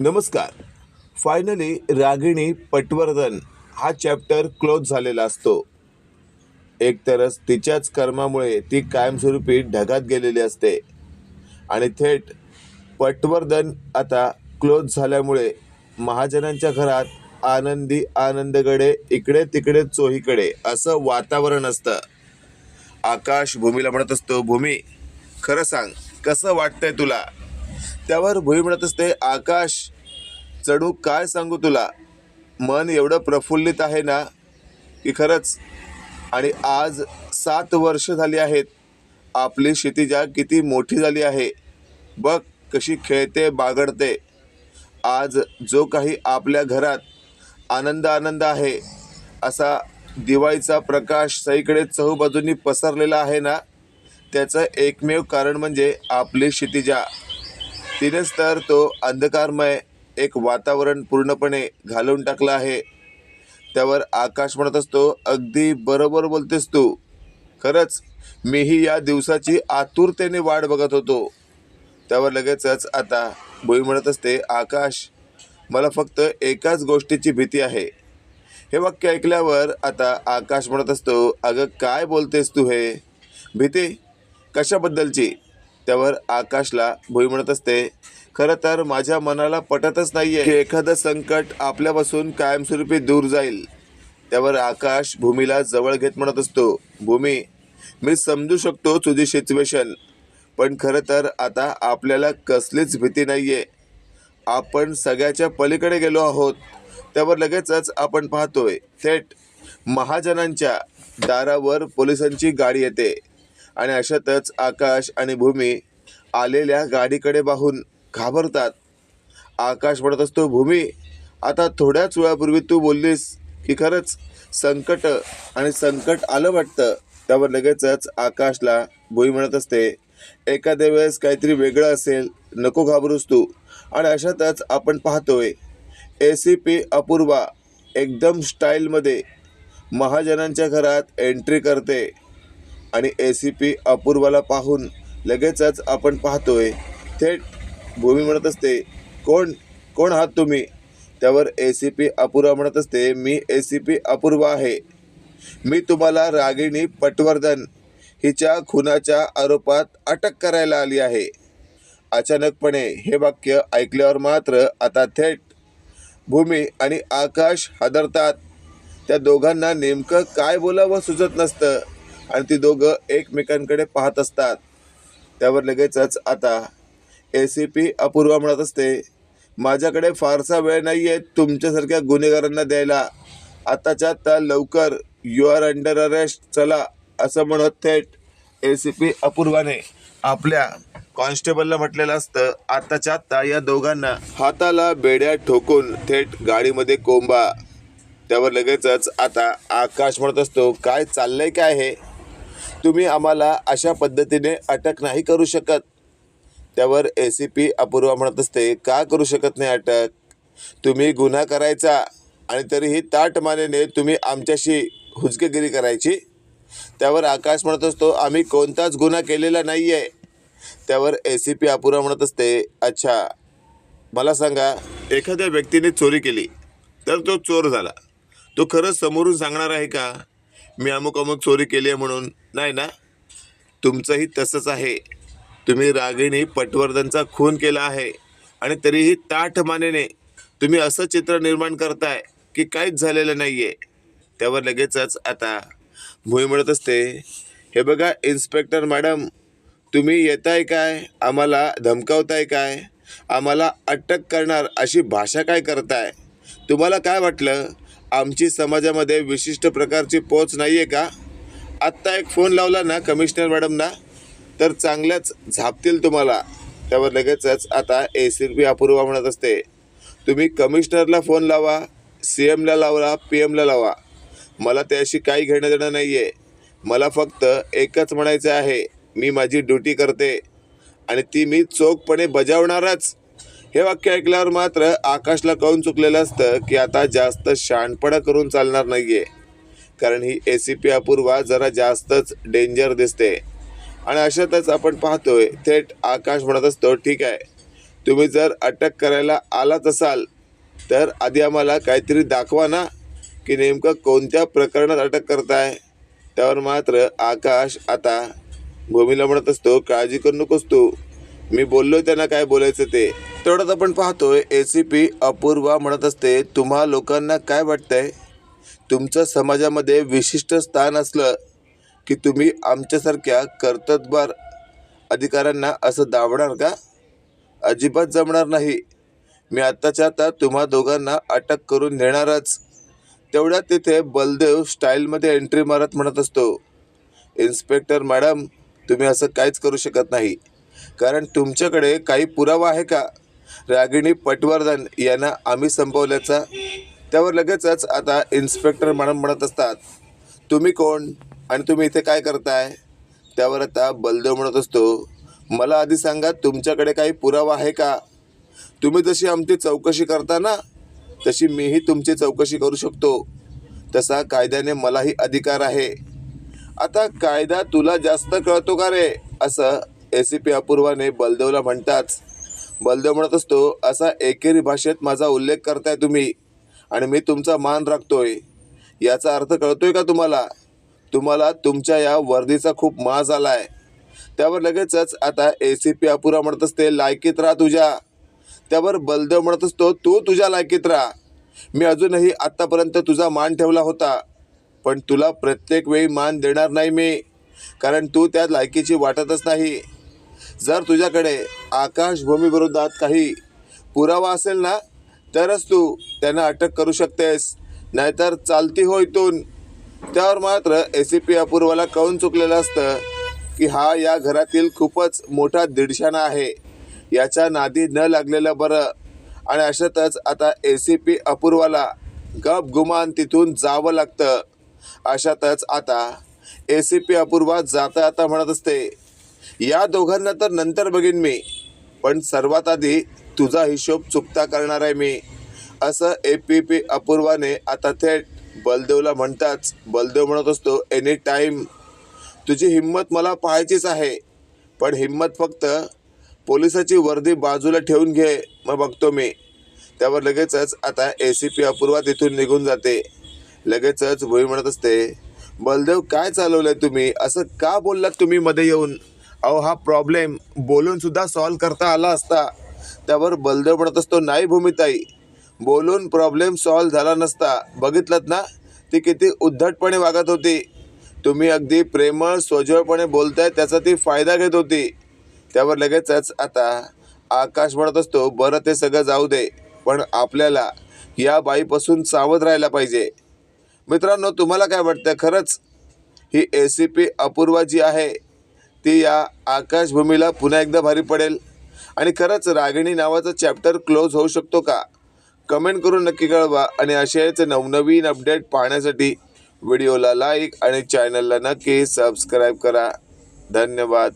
नमस्कार. फायनली रागिणी पटवर्धन हा chapter close झालेला असतो. एकतरच तिच्याच कर्मामुळे ती कायमस्वरूपी ढगात गेलेली असते. आणि थेट पटवर्धन आता क्लोज झाल्यामुळे महाजनांच्या घरात आनंदी आनंदगडे इकडे तिकडे चोहीकडे असं वातावरण असतं. आकाश भूमीला म्हणत असतो भूमी खरं सांग कसं वाटतंय तुला? त्यावर भुई म्हणत असते. आकाश चढू काय सांगू तुला? मन एवढं प्रफुल्लित आहे ना की खरंच. आणि आज सात वर्ष झाली आहेत. आपली क्षितिजा किती मोठी झाली आहे. बघ कशी खेळते बागडते. आज जो काही आपल्या घरात आनंद आनंद आहे असा दिवाळीचा प्रकाश सईकडे चहूबाजूंनी पसरलेला आहे ना त्याचं एकमेव कारण म्हणजे आपली क्षितिजा तिनेच तर तो अंधकारमय एक वातावरण पूर्णपणे घालून टाकलं आहे. त्यावर आकाश म्हणत असतो अगदी बरोबर बोलतेस तू. खरंच मीही या दिवसाची आतुरतेने वाट बघत होतो. त्यावर लगेचच आता भुई म्हणत असते आकाश मला फक्त एकाच गोष्टीची भीती आहे. हे वाक्य ऐकल्यावर आता आकाश म्हणत असतो अगं काय बोलतेस तू हे? भीती कशाबद्दलची? त्यावर आकाशला भुई म्हणत असते. खरं तर माझ्या मनाला पटतच नाहीये की एखादं संकट आपल्यापासून कायमस्वरूपी दूर जाईल. त्यावर आकाश भूमीला जवळ घेत म्हणत असतो. भूमी मी समजू शकतो तुझी सिच्युएशन पण खरं तर आता आपल्याला कसलीच भीती नाही आहे आपण सगळ्याच्या पलीकडे गेलो आहोत. त्यावर लगेचच आपण पाहतोय. थेट महाजनांच्या दारावर पोलिसांची गाडी येते. आणि अशातच आकाश आणि भूमी आलेल्या गाडीकडे पाहून घाबरतात. आकाश म्हणत असतो भूमी आता थोड्याच वेळापूर्वी तू बोललीस की खरंच संकट आणि संकट आलं वाटतं. त्यावर लगेचच आकाशला भुई म्हणत असते एखाद्या वेळेस काहीतरी वेगळं असेल नको घाबरूस तू. आणि अशातच आपण पाहतोय ए सी पी अपूर्वा एकदम स्टाईलमध्ये महाजनांच्या घरात एंट्री करते. आणि ए सी पी अपूर्वाला पाहून लगेचच आपण पाहतोय. थेट भूमी म्हणत असते कोण कोण आहात तुम्ही? त्यावर ए सी पी अपूर्वा म्हणत असते मी ए सी पी अपूर्वा आहे. मी तुम्हाला रागिणी पटवर्धन हिच्या खुनाच्या आरोपात अटक करायला आली आहे. अचानकपणे हे वाक्य ऐकल्यावर मात्र आता थेट भूमी आणि आकाश हादरतात. त्या दोघांना नेमकं काय बोलावं सुचत नसतं. आणि ती दोघं एकमेकांकडे पाहत असतात. त्यावर लगेचच आता ए सी पी अपूर्वा म्हणत असते माझ्याकडे फारसा वेळ नाही आहे तुमच्यासारख्या गुन्हेगारांना द्यायला. आताच्या आत्ता लवकर यू आर अंडर अरेस्ट चला असं म्हणत थेट ए सी पी अपूर्वाने आपल्या कॉन्स्टेबलला म्हटलेलं असतं आताच्या आत्ता या दोघांना हाताला बेड्या ठोकून थेट गाडीमध्ये कोंबा. त्यावर लगेचच आता आकाश म्हणत असतो काय चाललंय काय हे तुम्ही आम्हाला अशा पद्धतीने अटक नाही करू शकत. त्यावर ए सी पी अपूर्वा म्हणत असते का करू शकत नाही अटक? तुम्ही गुन्हा करायचा आणि तरीही ताट मानेने तुम्ही आमच्याशी हुजकेगिरी करायची? त्यावर आकाश म्हणत असतो आम्ही कोणताच गुन्हा केलेला नाही आहे त्यावर ए सी पी अपूर्वा म्हणत असते अच्छा मला सांगा एखाद्या व्यक्तीने चोरी केली तर तो चोर झाला. तो खरंच समोरून सांगणार आहे का? मी अमुक अमुक चोरी केली आहे म्हणून. नाही ना? तुमचंही तसंच आहे. तुम्ही रागिणी पटवर्धनचा खून केला आहे आणि तरीही ताठ मानेने तुम्ही असं चित्र निर्माण करताय की काहीच झालेलं नाही आहे त्यावर लगेचच आता भुई म्हणत असते. हे बघा इन्स्पेक्टर मॅडम तुम्ही येताय काय? आम्हाला धमकावताय काय? आम्हाला अटक करणार अशी भाषा काय करताय? तुम्हाला काय वाटलं? आमची समाजामध्ये विशिष्ट प्रकारची पोच नाही आहे का? आत्ता एक फोन लावला ना कमिशनर मॅडमना तर चांगल्याच झापतील तुम्हाला. त्यावर लगेचच आता ए सी पी अपूर्वा म्हणत असते. तुम्ही कमिशनरला फोन लावा सी एमला लावा पी एमला लावा. मला त्याशी काही घेणं देणं नाही आहे मला फक्त एकच म्हणायचं आहे मी माझी ड्युटी करते आणि ती मी चोखपणे बजावणारच. हे वाक्य ऐकल्यावर मात्र आकाशला कळून चुकलेलं असतं की आता जास्त शाणपणा करून चालणार नाही आहे कारण ही ए सी पी अपूर्वा जरा जास्तच डेंजर दिसते. आणि अशातच आपण पाहतोय थेट आकाश म्हणत असतो ठीक आहे. तुम्ही जर अटक करायला आलाच असाल तर आधी आम्हाला काहीतरी दाखवा ना की नेमकं कोणत्या प्रकरणात अटक करताय. त्यावर मात्र आकाश आता भूमीला म्हणत असतो काळजी करू नकोस तू. मी बोललो त्यांना काय बोलायचं ते. तेवढ्यात आपण पाहतोय ए सी पी अपूर्वा म्हणत असते तुम्हा लोकांना काय वाटतंय? तुमचं समाजामध्ये विशिष्ट स्थान असलं की तुम्ही आमच्यासारख्या कर्तबगार अधिकाऱ्यांना असं दाबणार का? अजिबात जमणार नाही. मी आत्ताच्या आता तुम्हा दोघांना अटक करून नेणारच. तेवढ्यात तिथे बलदेव स्टाईलमध्ये एंट्री मारत म्हणत असतो. इन्स्पेक्टर मॅडम तुम्ही असं काहीच करू शकत नाही. कारण तुमच्याकडे काही पुरावा आहे का? रागिणी पटवर्धन यांना आम्ही संपवल्याचा त्यावर लगेचच आता इन्स्पेक्टर मॅडम म्हणत असतात तुम्ही कोण आणि तुम्ही इथे काय करताय? त्यावर आता बलदेव म्हणत असतो मला आधी सांगा तुमच्याकडे काही पुरावा आहे का? तुम्ही जशी आमची चौकशी करता ना तशी मीही तुमची चौकशी करू शकतो. तसा कायद्याने मलाही अधिकार आहे. आता कायदा तुला जास्त कळतो का रे? असं ए सी पी अपूर्वाने बलदेवला म्हणताच बलदेव म्हणत असतो असा एकेरी भाषेत माझा उल्लेख करताय तुम्ही आणि मी तुमचा मान राखतोय. याचा अर्थ कळतोय का तुम्हाला? तुम्हाला तुमच्या या वर्दीचा खूप माज आहे त्यावर लगेचच आता ए सी पी अपुरा म्हणत असते लायकीत राहा तुझ्या. त्यावर बलदेव म्हणत असतो तू तुझ्या लायकीत राहा. मी अजूनही आत्तापर्यंत तुझा मान ठेवला होता पण तुला प्रत्येक वेळी मान देणार नाही मी कारण तू त्या लायकीची वाटतच नाही. जर तुझ्याकडे आकाशभूमीविरोधात काही पुरावा असेल ना तरच तू त्यांना अटक करू शकतेस. नाहीतर चालती हो इथून. त्यावर मात्र ए सी पी अपूर्वाला कळून चुकलेलं असतं की हा या घरातील खूपच मोठा दीडशाणा आहे. याच्या नादी न लागलेलं बरं. आणि अशातच आता ए सी पी अपूर्वाला गप गुमान तिथून जावं लागतं. अशातच आता ए सी पी अपूर्वा जाता आता म्हणत असते. या दोघांना तर नंतर बघीन मी. पण सर्वात आधी तुझा हिशोब चुकता करणार आहे मी. असं ए पी पी अपूर्वाने आता थेट बलदेवला म्हणताच बलदेव म्हणत असतो एनी टाईम तुझी हिंमत मला पाहायचीच आहे. पण हिंमत फक्त पोलिसाची वर्दी बाजूला ठेवून घे मग बघतो मी. त्यावर लगेचच आता ए सी पी अपूर्वा तिथून निघून जाते. लगेचच भुई म्हणत असते बलदेव काय चालवलंय तुम्ही? असं का बोललात तुम्ही मध्ये येऊन? अहो हा प्रॉब्लेम बोलून सुद्धा सॉल्व करता आला असता. त्यावर बलदेव पडत असतो. नाही भूमिताई. बोलून प्रॉब्लेम सॉल्व झाला नसता. बघितलं ना? ती किती उद्धटपणे वागत होती. तुम्ही अगदी प्रेमळ स्वजळपणे बोलताय त्याचा ती फायदा घेत होती. त्यावर लगेचच आता आकाश म्हणत असतो बरं ते सगळं जाऊ दे. पण आपल्याला या बाईपासून सावध राहायला पाहिजे. मित्रांनो तुम्हाला काय वाटतं? खरंच ही A C P Apurva ji आहे ती या आकाशभूमीला पुन्हा एकदा भारी पडेल. आणि खरंच रागिणी नावाचा चॅप्टर क्लोज होऊ शकतो का? कमेंट करून नक्की कळवा आणि अशाच नवनवीन अपडेट पाहण्यासाठी व्हिडिओला लाईक आणि चॅनलला नक्की सबस्क्राईब करा. धन्यवाद.